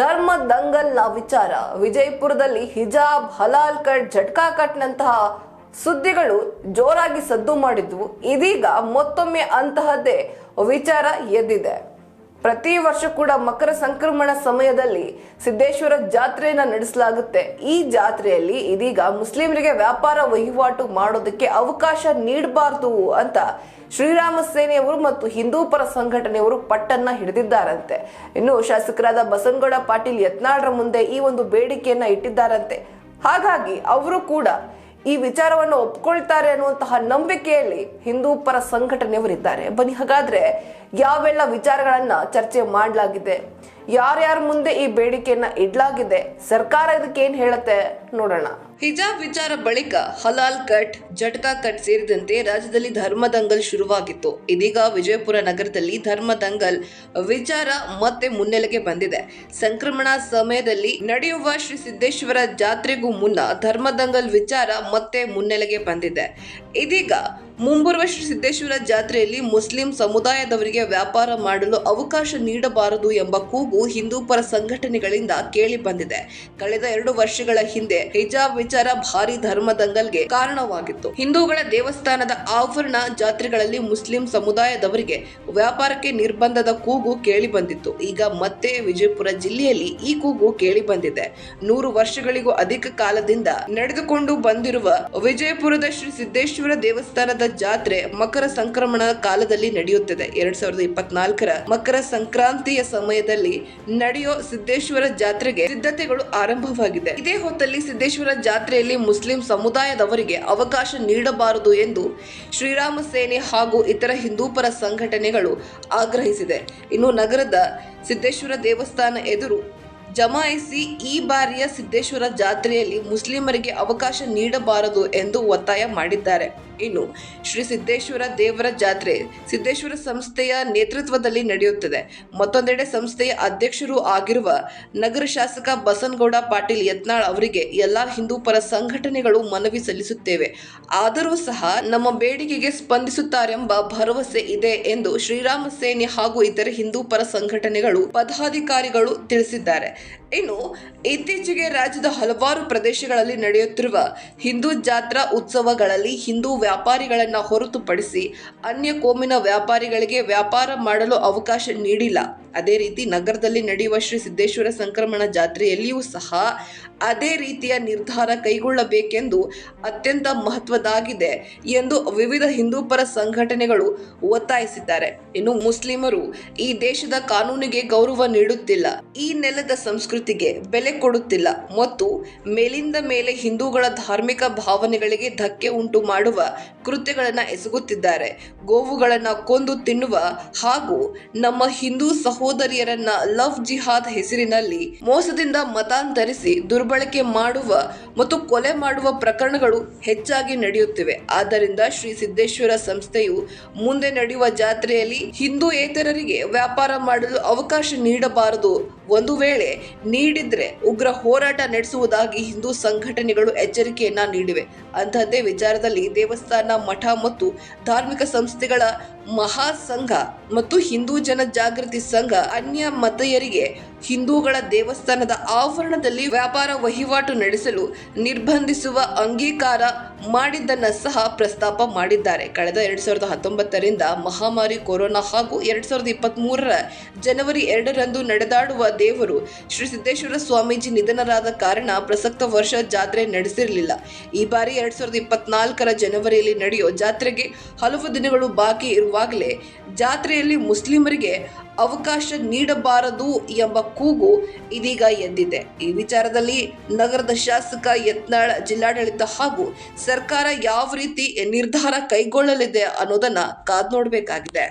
ಧರ್ಮ ದಂಗಲ್ನ ವಿಚಾರ. ವಿಜಯಪುರದಲ್ಲಿ ಹಿಜಾಬ್, ಹಲಾಲ್ ಕಟ್ ಝಟ್ಕಾ ಕಟ್ನಂತಹ ಸುದ್ದಿಗಳು ಜೋರಾಗಿ ಸದ್ದು ಮಾಡಿದ್ವು. ಇದೀಗ ಮತ್ತೊಮ್ಮೆ ಅಂತಹದ್ದೇ ವಿಚಾರ ಎದ್ದಿದೆ. ಪ್ರತಿ ವರ್ಷ ಕೂಡ ಮಕರ ಸಂಕ್ರಮಣ ಸಮಯದಲ್ಲಿ ಸಿದ್ದೇಶ್ವರ ಜಾತ್ರೆಯನ್ನ ನಡೆಸಲಾಗುತ್ತೆ. ಈ ಜಾತ್ರೆಯಲ್ಲಿ ಇದೀಗ ಮುಸ್ಲಿಮರಿಗೆ ವ್ಯಾಪಾರ ವಹಿವಾಟು ಮಾಡೋದಕ್ಕೆ ಅವಕಾಶ ನೀಡಬಾರ್ದು ಅಂತ ಶ್ರೀರಾಮ ಸೇನೆಯವರು ಮತ್ತು ಹಿಂದೂ ಪರ ಸಂಘಟನೆಯವರು ಪಟ್ಟನ್ನ ಹಿಡಿದಿದ್ದಾರಂತೆ. ಇನ್ನು ಶಾಸಕರಾದ ಬಸನಗೌಡ ಪಾಟೀಲ್ ಯತ್ನಾಳ್ರ ಮುಂದೆ ಈ ಒಂದು ಬೇಡಿಕೆಯನ್ನ ಇಟ್ಟಿದ್ದಾರಂತೆ. ಹಾಗಾಗಿ ಅವರು ಕೂಡ ಈ ವಿಚಾರವನ್ನು ಒಪ್ಕೊಳ್ತಾರೆ ಅನ್ನುವಂತಹ ನಂಬಿಕೆಯಲ್ಲಿ ಹಿಂದೂ ಪರ ಸಂಘಟನೆಯವರಿದ್ದಾರೆ. ಬನ್ನಿ, ಹಾಗಾದ್ರೆ ಯಾವೆಲ್ಲ ವಿಚಾರಗಳನ್ನ ಚರ್ಚೆ ಮಾಡಲಾಗಿದೆ? ಯಾರ್ಯಾರ ಮುಂದೆ ಈ ಬೇಡಿಕೆಯನ್ನ ಇಡ್ಲಾಗಿದೆ? ಸರ್ಕಾರ ಇದಕ್ಕೆ ಏನ್ ಹೇಳುತ್ತೆ? ನೋಡೋಣ. ಹಿಜಾಬ್ ವಿಚಾರ ಬಳಿಕ ಹಲಾಲ್ ಕಟ್, ಜಟ್ಕಾ ಕಟ್ ಸೇರಿದಂತೆ ರಾಜ್ಯದಲ್ಲಿ ಧರ್ಮ ದಂಗಲ್ ಶುರುವಾಗಿತ್ತು. ಇದೀಗ ವಿಜಯಪುರ ನಗರದಲ್ಲಿ ಧರ್ಮ ದಂಗಲ್ ವಿಚಾರ ಮತ್ತೆ ಮುನ್ನೆಲೆಗೆ ಬಂದಿದೆ. ಸಂಕ್ರಮಣ ಸಮಯದಲ್ಲಿ ನಡೆಯುವ ಶ್ರೀ ಸಿದ್ದೇಶ್ವರ ಜಾತ್ರೆಗೂ ಮುನ್ನ ಧರ್ಮ ದಂಗಲ್ ವಿಚಾರ ಮತ್ತೆ ಮುನ್ನೆಲೆಗೆ ಬಂದಿದೆ. ಇದೀಗ ಮುಂಬರುವ ಶ್ರೀ ಸಿದ್ದೇಶ್ವರ ಜಾತ್ರೆಯಲ್ಲಿ ಮುಸ್ಲಿಂ ಸಮುದಾಯದವರಿಗೆ ವ್ಯಾಪಾರ ಮಾಡಲು ಅವಕಾಶ ನೀಡಬಾರದು ಎಂಬ ಕೂಗು ಹಿಂದೂ ಪರ ಸಂಘಟನೆಗಳಿಂದ ಕೇಳಿ ಬಂದಿದೆ. ಕಳೆದ ಎರಡು ವರ್ಷಗಳ ಹಿಂದೆ ಹಿಜಾಬ್ ವಿಚಾರ ಭಾರಿ ಧರ್ಮ ದಂಗಲ್ಗೆ ಕಾರಣವಾಗಿತ್ತು. ಹಿಂದೂಗಳ ದೇವಸ್ಥಾನದ ಆವರಣ ಜಾತ್ರೆಗಳಲ್ಲಿ ಮುಸ್ಲಿಂ ಸಮುದಾಯದವರಿಗೆ ವ್ಯಾಪಾರಕ್ಕೆ ನಿರ್ಬಂಧದ ಕೂಗು ಕೇಳಿ ಬಂದಿತ್ತು. ಈಗ ಮತ್ತೆ ವಿಜಯಪುರ ಜಿಲ್ಲೆಯಲ್ಲಿ ಈ ಕೂಗು ಕೇಳಿ ಬಂದಿದೆ. ನೂರು ವರ್ಷಗಳಿಗೂ ಅಧಿಕ ಕಾಲದಿಂದ ನಡೆದುಕೊಂಡು ಬಂದಿರುವ ವಿಜಯಪುರದ ಶ್ರೀ ಸಿದ್ದೇಶ್ವರ ದೇವಸ್ಥಾನದ ಜಾತ್ರೆ ಮಕರ ಸಂಕ್ರಮಣ ಕಾಲದಲ್ಲಿ ನಡೆಯುತ್ತದೆ. ಎರಡ್ ಸಾವಿರದ ಇಪ್ಪತ್ನಾಲ್ಕರ ಮಕರ ಸಂಕ್ರಾಂತಿಯ ಸಮಯದಲ್ಲಿ ನಡೆಯೋ ಸಿದ್ದೇಶ್ವರ ಜಾತ್ರೆಗೆ ಸಿದ್ಧತೆಗಳು ಆರಂಭವಾಗಿದೆ. ಇದೇ ಹೊತ್ತಲ್ಲಿ ಸಿದ್ದೇಶ್ವರ ಜಾತ್ರೆಯಲ್ಲಿ ಮುಸ್ಲಿಂ ಸಮುದಾಯದವರಿಗೆ ಅವಕಾಶ ನೀಡಬಾರದು ಎಂದು ಶ್ರೀರಾಮ ಸೇನೆ ಹಾಗೂ ಇತರ ಹಿಂದೂಪರ ಸಂಘಟನೆಗಳು ಆಗ್ರಹಿಸಿದೆ. ಇನ್ನು ನಗರದ ಸಿದ್ದೇಶ್ವರ ದೇವಸ್ಥಾನ ಎದುರು ಜಮಾಯಿಸಿ ಈ ಬಾರಿಯ ಸಿದ್ದೇಶ್ವರ ಜಾತ್ರೆಯಲ್ಲಿ ಮುಸ್ಲಿಮರಿಗೆ ಅವಕಾಶ ನೀಡಬಾರದು ಎಂದು ಒತ್ತಾಯ ಮಾಡಿದ್ದಾರೆ. ಇನ್ನು ಶ್ರೀ ಸಿದ್ದೇಶ್ವರ ದೇವರ ಜಾತ್ರೆ ಸಿದ್ದೇಶ್ವರ ಸಂಸ್ಥೆಯ ನೇತೃತ್ವದಲ್ಲಿ ನಡೆಯುತ್ತದೆ. ಮತ್ತೊಂದೆಡೆ ಸಂಸ್ಥೆಯ ಅಧ್ಯಕ್ಷರು ಆಗಿರುವ ನಗರ ಶಾಸಕ ಬಸನಗೌಡ ಪಾಟೀಲ್ ಯತ್ನಾಳ್ ಅವರಿಗೆ ಎಲ್ಲ ಹಿಂದೂ ಪರ ಸಂಘಟನೆಗಳು ಮನವಿ ಸಲ್ಲಿಸುತ್ತೇವೆ. ಆದರೂ ಸಹ ನಮ್ಮ ಬೇಡಿಕೆಗೆ ಸ್ಪಂದಿಸುತ್ತಾರೆಂಬ ಭರವಸೆ ಇದೆ ಎಂದು ಶ್ರೀರಾಮ ಸೇನೆ ಹಾಗೂ ಇತರೆ ಹಿಂದೂ ಪರ ಸಂಘಟನೆಗಳು ಪದಾಧಿಕಾರಿಗಳು ತಿಳಿಸಿದ್ದಾರೆ. ಇನ್ನು ಇತ್ತೀಚೆಗೆ ರಾಜ್ಯದ ಹಲವಾರು ಪ್ರದೇಶಗಳಲ್ಲಿ ನಡೆಯುತ್ತಿರುವ ಹಿಂದೂ ಜಾತ್ರಾ ಉತ್ಸವಗಳಲ್ಲಿ ಹಿಂದೂ ವ್ಯಾಪಾರಿಗಳನ್ನ ಹೊರತುಪಡಿಸಿ ಅನ್ಯ ಕೋಮಿನ ವ್ಯಾಪಾರಿಗಳಿಗೆ ವ್ಯಾಪಾರ ಮಾಡಲು ಅವಕಾಶ ನೀಡಿಲ್ಲ. ಅದೇ ರೀತಿ ನಗರದಲ್ಲಿ ನಡೆಯುವ ಶ್ರೀ ಸಿದ್ದೇಶ್ವರ ಸಂಕ್ರಮಣ ಜಾತ್ರೆಯಲ್ಲಿಯೂ ಸಹ ಅದೇ ರೀತಿಯ ನಿರ್ಧಾರ ಕೈಗೊಳ್ಳಬೇಕೆಂದು ಅತ್ಯಂತ ಮಹತ್ವದಾಗಿದೆ ಎಂದು ವಿವಿಧ ಹಿಂದೂಪರ ಸಂಘಟನೆಗಳು ಒತ್ತಾಯಿಸಿದ್ದಾರೆ. ಇನ್ನು ಮುಸ್ಲಿಮರು ಈ ದೇಶದ ಕಾನೂನಿಗೆ ಗೌರವ ನೀಡುತ್ತಿಲ್ಲ. ಈ ನೆಲದ ಸಂಸ್ಕೃತಿಗೆ ಬೆಲೆ ಕೊಡುತ್ತಿಲ್ಲ ಮತ್ತು ಮೇಲಿಂದ ಮೇಲೆ ಹಿಂದೂಗಳ ಧಾರ್ಮಿಕ ಭಾವನೆಗಳಿಗೆ ಧಕ್ಕೆ ಉಂಟು ಮಾಡುವ ಕೃತ್ಯಗಳನ್ನು ಎಸಗುತ್ತಿದ್ದಾರೆ. ಗೋವುಗಳನ್ನು ಕೊಂದು ತಿನ್ನುವ ಹಾಗೂ ನಮ್ಮ ಹಿಂದೂ ಸಹೋದರಿಯರನ್ನ ಲವ್ ಜಿಹಾದ್ ಹೆಸರಿನಲ್ಲಿ ಮೋಸದಿಂದ ಮತಾಂತರಿಸಿ ದುರ್ಬಳಕೆ ಮಾಡುವ ಮತ್ತು ಕೊಲೆ ಮಾಡುವ ಪ್ರಕರಣಗಳು ಹೆಚ್ಚಾಗಿ ನಡೆಯುತ್ತಿವೆ. ಆದ್ದರಿಂದ ಶ್ರೀ ಸಿದ್ದೇಶ್ವರ ಸಂಸ್ಥೆಯು ಮುಂದೆ ನಡೆಯುವ ಜಾತ್ರೆಯಲ್ಲಿ ಹಿಂದೂಯೇತರರಿಗೆ ವ್ಯಾಪಾರ ಮಾಡಲು ಅವಕಾಶ ನೀಡಬಾರದು ಒಂದು ವೇಳೆ ನೀಡಿದ್ರೆ ಉಗ್ರ ಹೋರಾಟ ನಡೆಸುವುದಾಗಿ ಹಿಂದೂ ಸಂಘಟನೆಗಳು ಎಚ್ಚರಿಕೆಯನ್ನ ನೀಡಿವೆ. ಅಂತಹದ್ದೇ ವಿಚಾರದಲ್ಲಿ ದೇವಸ್ಥಾನ, ಮಠ ಮತ್ತು ಧಾರ್ಮಿಕ ಸಂಸ್ಥೆಗಳ ಮಹಾಸಂಘ ಮತ್ತು ಹಿಂದೂ ಜನ ಜಾಗೃತಿ ಸಂಘ ಅನ್ಯ ಮತಯರಿಗೆ ಹಿಂದೂಗಳ ದೇವಸ್ಥಾನದ ಆವರಣದಲ್ಲಿ ವ್ಯಾಪಾರ ವಹಿವಾಟು ನಡೆಸಲು ನಿರ್ಬಂಧಿಸುವ ಅಂಗೀಕಾರ ಮಾಡಿದ್ದನ್ನ ಸಹ ಪ್ರಸ್ತಾಪ ಮಾಡಿದ್ದಾರೆ. ಕಳೆದ ಎರಡ್ ಸಾವಿರದ ಹತ್ತೊಂಬತ್ತರಿಂದ ಮಹಾಮಾರಿ ಕೊರೋನಾ ಹಾಗೂ ಎರಡ್ ಸಾವಿರದ ಇಪ್ಪತ್ತ್ ಮೂರರ ಜನವರಿ ಎರಡರಂದು ನಡೆದಾಡುವ ದೇವರು ಶ್ರೀ ಸಿದ್ದೇಶ್ವರ ಸ್ವಾಮೀಜಿ ನಿಧನರಾದ ಕಾರಣ ಪ್ರಸಕ್ತ ವರ್ಷ ಜಾತ್ರೆ ನಡೆಸಿರಲಿಲ್ಲ. ಈ ಬಾರಿ ಎರಡ್ ಸಾವಿರದ ಇಪ್ಪತ್ನಾಲ್ಕರ ಜನವರಿಯಲ್ಲಿ ನಡೆಯೋ ಜಾತ್ರೆಗೆ ಹಲವು ದಿನಗಳು ಬಾಕಿ ಇರುವಾಗಲೇ ಜಾತ್ರೆಯಲ್ಲಿ ಮುಸ್ಲಿಮರಿಗೆ ಅವಕಾಶ ನೀಡಬಾರದು ಎಂಬ ಕೂಗು ಇದೀಗ ಎದ್ದಿದೆ ಈ ವಿಚಾರದಲ್ಲಿ ನಗರದ ಶಾಸಕ ಯತ್ನಾಳ್, ಜಿಲ್ಲಾಡಳಿತ ಹಾಗೂ ಸರ್ಕಾರ ಯಾವ ರೀತಿ ನಿರ್ಧಾರ ಕೈಗೊಳ್ಳಲಿದೆ ಅನ್ನೋದನ್ನ ಕಾದ್ ನೋಡಬೇಕಾಗಿದೆ.